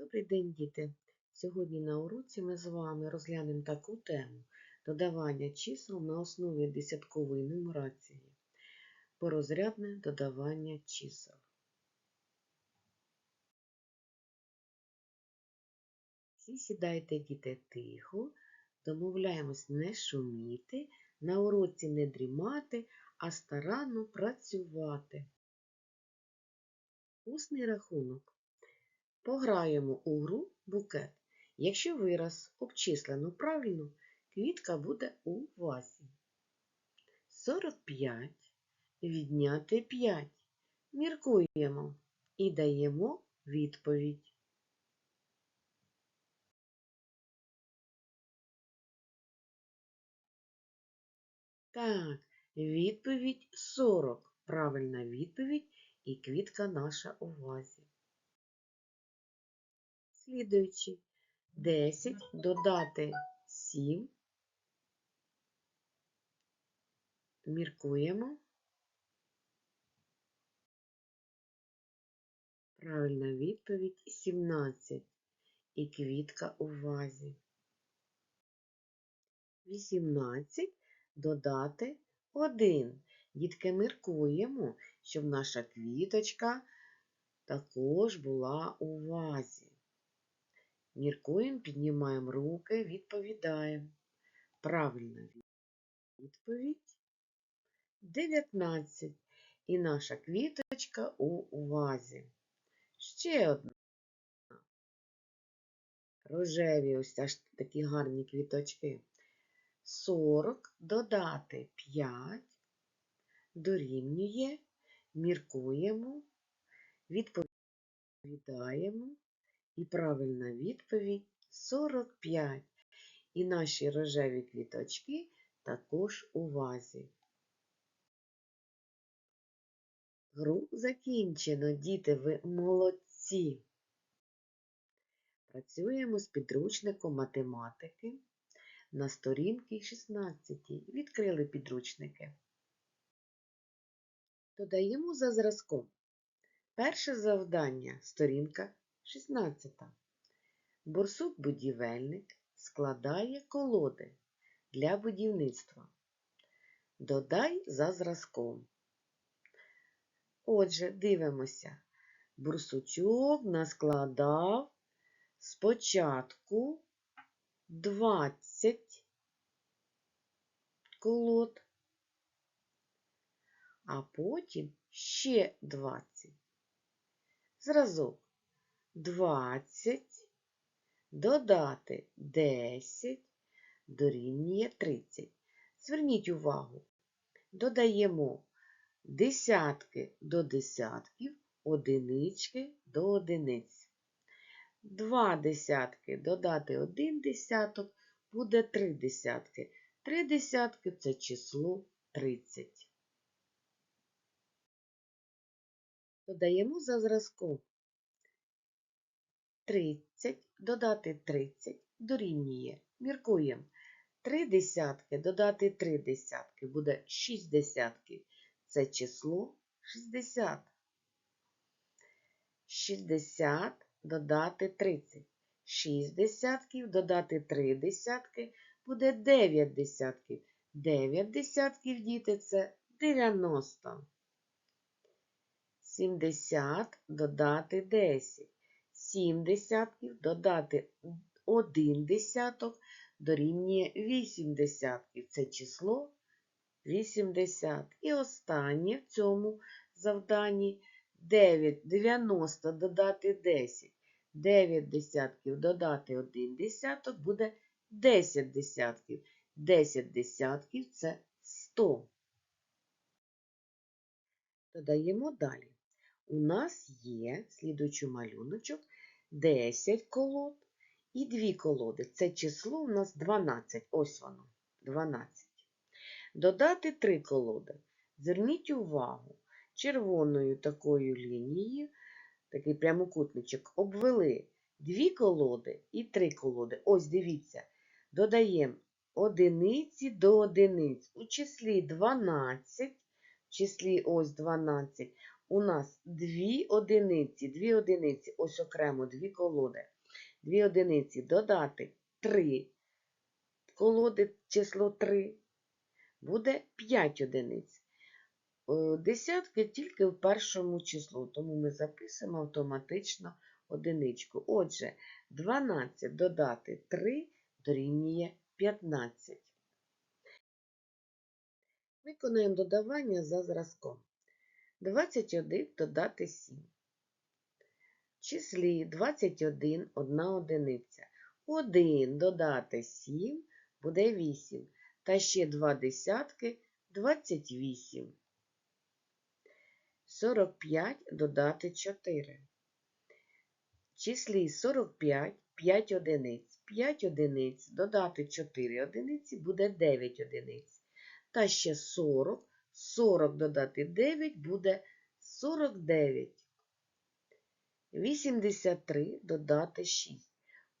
Добрий день, діти! Сьогодні на уроці ми з вами розглянемо таку тему додавання чисел на основі десяткової нумерації. Порозрядне додавання чисел. Всі сідайте, діти, тихо, домовляємось не шуміти, на уроці не дрімати, а старанно працювати. Усний рахунок. Пограємо у гру букет. Якщо вираз обчислено правильно, квітка буде у вазі. 45 відняти 5. Міркуємо і даємо відповідь. Так, відповідь 40. Правильна відповідь і квітка наша у вазі. Слідуючи 10 додати 7. Міркуємо. Правильна відповідь 17 і квітка у вазі. 18 додати 1. Дітки, міркуємо, щоб наша квіточка також була у вазі. Міркуємо, піднімаємо руки, відповідаємо. Правильна відповідь 19. І наша квіточка у вазі. Ще одна. Рожеві ось аж такі гарні квіточки. 40 додати 5 дорівнює, міркуємо, відповідаємо. І правильна відповідь 45. І наші рожеві квіточки також у вазі. Гру закінчено, діти, ви молодці. Працюємо з підручником математики на сторінці 16. Відкрили підручники. Додаємо за зразком. Перше завдання сторінка 16. Борсук-будівельник складає колоди для будівництва. Додай за зразком. Отже, дивимося. Бурсучок наскладав спочатку 20 колод, а потім ще 20. Зразок 20 додати 10 дорівнює 30. Зверніть увагу, додаємо десятки до десятків, одинички до одиниць. Два десятки додати один десяток буде три десятки. Три десятки це число 30. Додаємо за зразком 30 додати 30 дорівнює. Міркуємо. 3 десятки додати 3 десятки буде 6 десятків. Це число 60. 60 додати 30. 6 десятків додати 3 десятки буде 9 десятків. 9 десятків, діти, це 90. 70 додати 10. 7 десятків додати 1 десяток дорівнює 8 десятків. Це число 80. І останнє в цьому завданні 9 90 додати 10. 9 десятків додати 1 десяток буде 10 десятків. 10 десятків це 100. Додаємо далі. У нас є, слідуючий малюночок, 10 колод і 2 колоди. Це число у нас 12. Ось воно, 12. Додати 3 колоди. Зверніть увагу, червоною такою лінією, такий прямокутничок, обвели 2 колоди і 3 колоди. Ось дивіться, додаємо одиниці до одиниць. У числі 12, в числі ось 12, у нас дві одиниці, дві одиниці, ось окремо дві колоди. Дві одиниці додати 3 колоди, число 3, буде 5 одиниць. Е, Десятки тільки в першому числу, тому ми записуємо автоматично одиничку. Отже, 12 додати 3 дорівнює 15. Виконаємо додавання за зразком. 21 додати 7. В числі 21 одна одиниця. 1 додати 7 буде 8. Та ще 2 десятки 28. 45 додати 4. В числі 45 5 одиниць. 5 одиниць додати 4 одиниці буде 9 одиниць. Та ще 40. 40 додати 9 буде 49. 83 додати 6.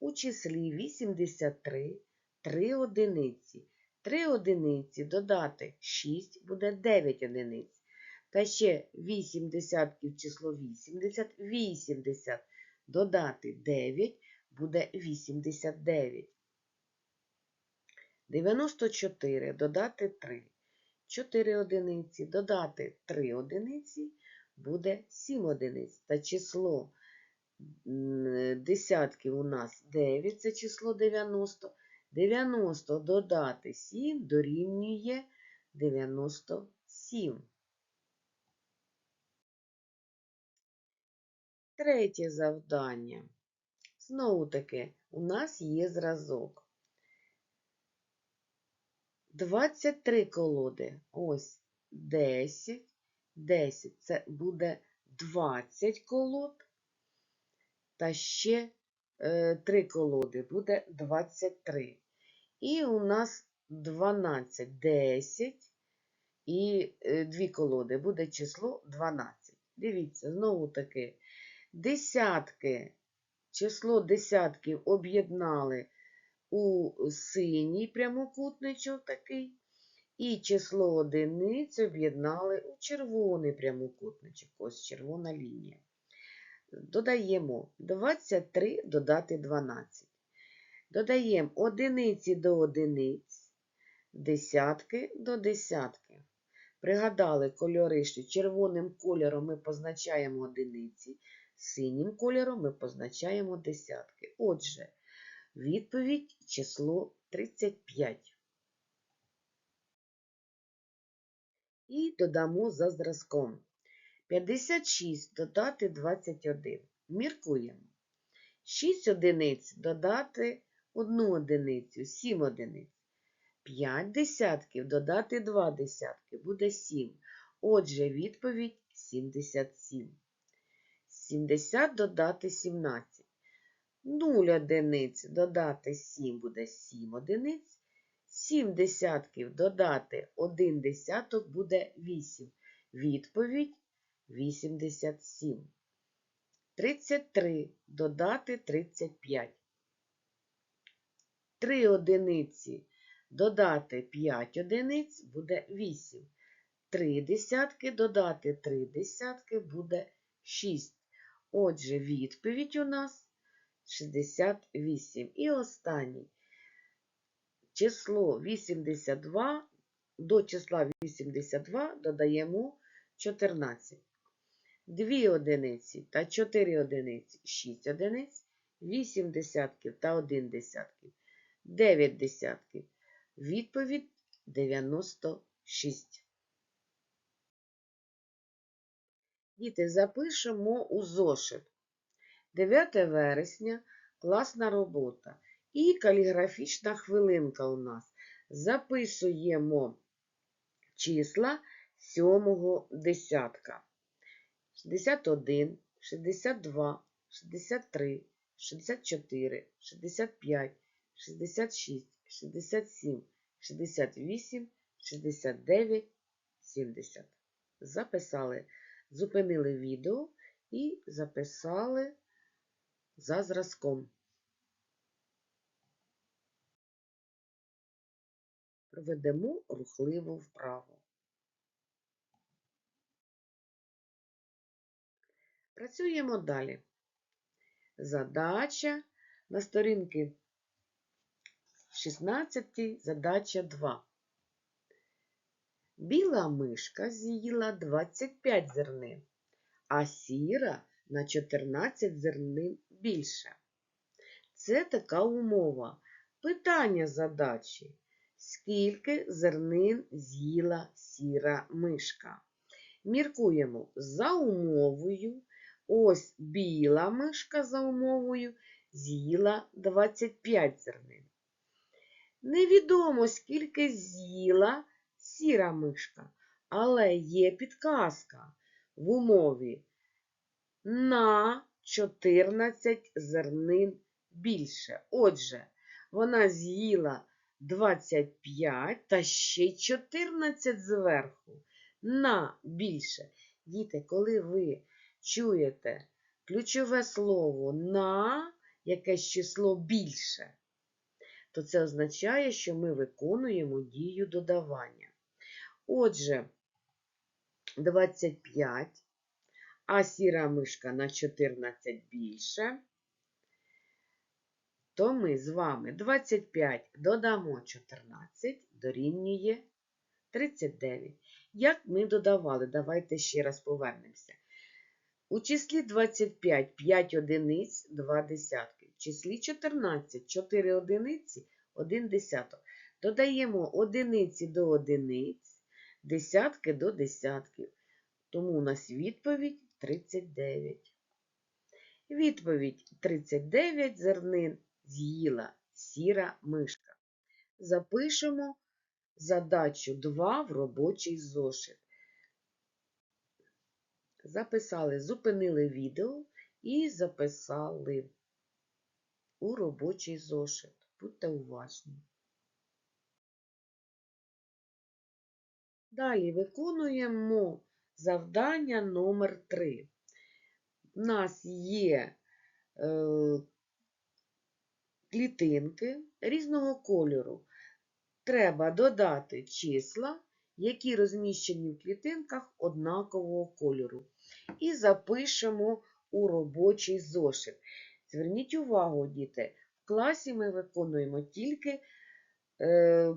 У числі 83 3 одиниці. 3 одиниці додати 6 буде 9 одиниць. Та ще 8 десятків число 80. 80 додати 9 буде 89. 94 додати 3. 4 одиниці додати 3 одиниці буде 7 одиниць. Та число десятків у нас 9, це число 90. 90 додати 7 дорівнює 97. Третє завдання. Знову таки, у нас є зразок. 23 колоди. Ось 10. 10 це буде 20 колод. Та ще е, 3 колоди буде 23. І у нас 12, 10 і 2 колоди буде число 12. Дивіться, знову таки, десятки, число десятків об'єднали у синій прямокутничок такий, і число одиниць об'єднали у червоний прямокутничок, ось червона лінія. Додаємо 23 додати 12. Додаємо одиниці до одиниць, десятки до десятки. Пригадали кольори, що червоним кольором ми позначаємо одиниці, синім кольором ми позначаємо десятки. Отже, відповідь число 35. І додамо за зразком. 56 додати 21. Міркуємо. 6 одиниць додати 1 одиницю, 7 одиниць. 5 десятків додати 2 десятки буде 7. Отже, відповідь 77. 70 додати 17. 0 одиниць додати 7 буде 7 одиниць. 7 десятків додати 1 десяток буде 8. Відповідь 87. 33 додати 35. 3 одиниці додати 5 одиниць буде 8. 3 десятки додати 3 десятки буде 6. Отже, відповідь у нас 68. І останній. Число 82 до числа 82 додаємо 14. 2 одиниці та 4 одиниці 6 одиниць, 8 десятків та 1 десятків, 9 десятків. Відповідь 96. Діти, запишемо у зошит. 9 вересня класна робота. І каліграфічна хвилинка у нас. Записуємо числа сьомого десятка. 61, 62, 63, 64, 65, 66, 67, 68, 69, 70. Записали, зупинили відео і записали за зразком. Проведемо рухливу вправу. Працюємо далі. Задача на сторінки 16, задача 2. Біла мишка з'їла 25 зернин, а сіра на 14 зернин більше. Це така умова. Питання задачі. Скільки зернин з'їла сіра мишка? Міркуємо за умовою. Ось біла мишка за умовою з'їла 25 зернин. Невідомо, скільки з'їла сіра мишка, але є підказка в умові на 14 зернин більше. Отже, вона з'їла 25 та ще 14 зверху на більше. Діти, коли ви чуєте ключове слово на якесь число більше, то це означає, що ми виконуємо дію додавання. Отже, 25, а сіра мишка на 14 більше, то ми з вами 25 додамо 14 дорівнює 39. Як ми додавали? Давайте ще раз повернемося. У числі 25 5 одиниць, 2 десятки. В числі 14 4 одиниці, 1 десяток. Додаємо одиниці до одиниць, десятки до десятків. Тому у нас відповідь 39. Відповідь 39 зернин з'їла сіра мишка. Запишемо задачу 2 в робочий зошит. Записали, зупинили відео і записали у робочий зошит. Будьте уважні. Далі виконуємо завдання номер 3. У нас є е, клітинки різного кольору. Треба додати числа, які розміщені в клітинках однакового кольору. І запишемо у робочий зошит. Зверніть увагу, діти, в класі ми виконуємо тільки е,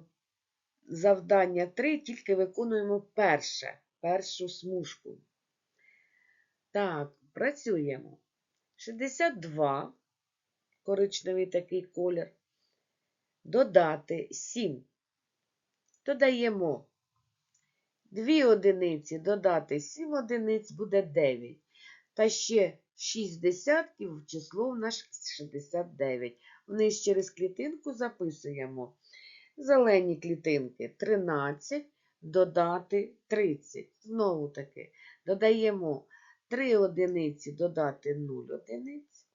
завдання 3, тільки виконуємо перше, першу смужку. Так, працюємо. 62, коричневий такий колір. Додати 7. Додаємо 2 одиниці, додати 7 одиниць буде 9. Та ще 6 десятків число в нас 69. Вниз через клітинку записуємо. Зелені клітинки 13, додати 30. Знову таки, додаємо 3 одиниці, додати 0 одиниць.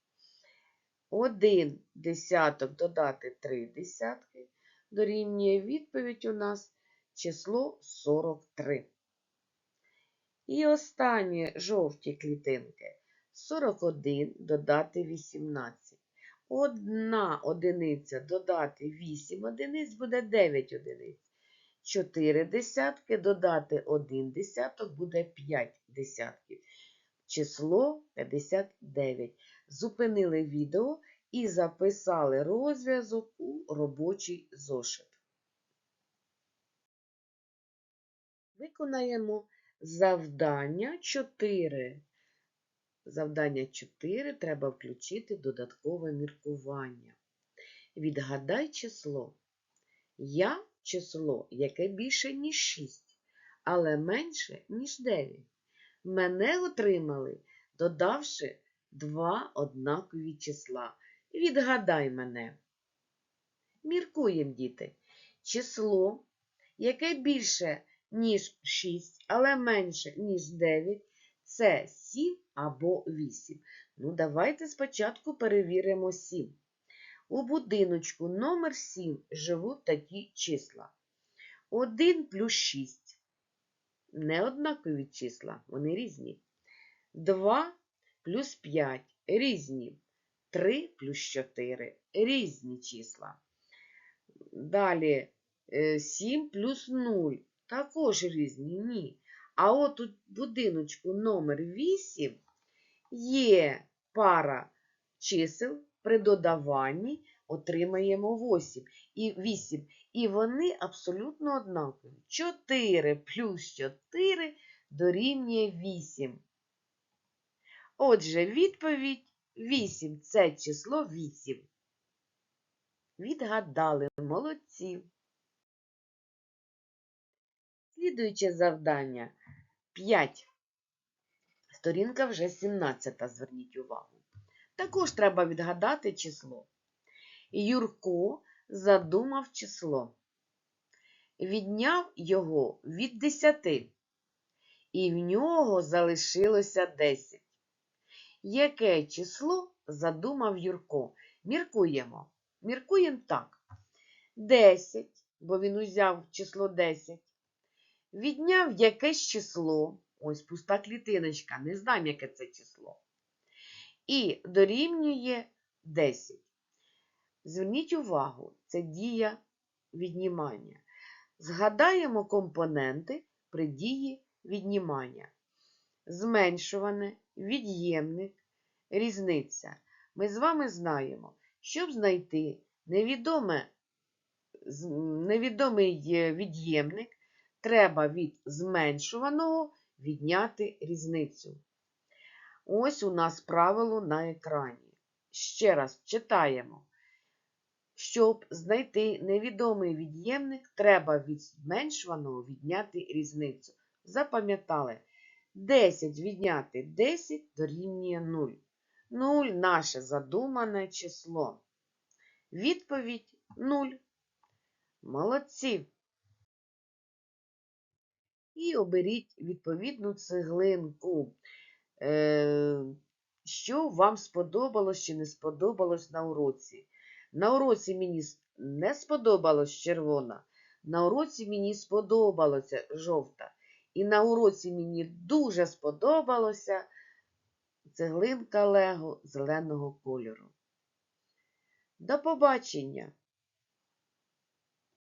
1 десяток додати 3 десятки. Дорівнює відповідь у нас число 43. І останні жовті клітинки 41 додати 18. Одна одиниця додати 8 одиниць буде 9 одиниць. 4 десятки додати 1 десяток буде 5 десятків. Число 59. Зупинили відео і записали розв'язок у робочий зошит. Виконаємо завдання 4. Завдання 4 треба включити додаткове міркування. Відгадай число. Я число, яке більше, ніж 6, але менше, ніж 9. Мене отримали, додавши два однакові числа. Відгадай мене. Міркуємо, діти. Число, яке більше, ніж 6, але менше, ніж 9, це 7 або 8. Ну, давайте спочатку перевіримо 7. У будиночку номер 7 живуть такі числа. 1 плюс 6. Не однакові числа, вони різні. 2 плюс 5 різні. 3 плюс 4 різні числа. Далі 7 плюс 0 також різні, ні. А от у будиночку номер 8 є пара чисел, при додаванні отримаємо 8 і 8. І вони абсолютно однакові. 4 плюс 4 дорівнює 8. Отже, відповідь 8 це число 8. Відгадали молодці. Слідуюче завдання 5. Сторінка вже 17, зверніть увагу. Також треба відгадати число. Юрко задумав число. Відняв його від 10, і в нього залишилося 10. Яке число задумав Юрко? Міркуємо. Міркуємо так. 10, бо він узяв число 10. Відняв якесь число. Ось пуста клітиночка, не знаємо, яке це число. І дорівнює 10. Зверніть увагу, це дія віднімання. Згадаємо компоненти при дії віднімання. Зменшуване, від'ємник, різниця. Ми з вами знаємо, щоб знайти невідоме, невідомий від'ємник, треба від зменшуваного відняти різницю. Ось у нас правило на екрані. Ще раз читаємо. Щоб знайти невідомий від'ємник, треба від зменшуваного відняти різницю. Запам'ятали, 10 відняти 10 дорівнює 0. 0 наше задумане число. Відповідь 0. Молодці. І оберіть відповідну цеглинку. Е, Що вам сподобалось чи не сподобалось на уроці? На уроці мені не сподобалось червона, на уроці мені сподобалося жовта. І на уроці мені дуже сподобалося цеглинка Лего зеленого кольору. До побачення!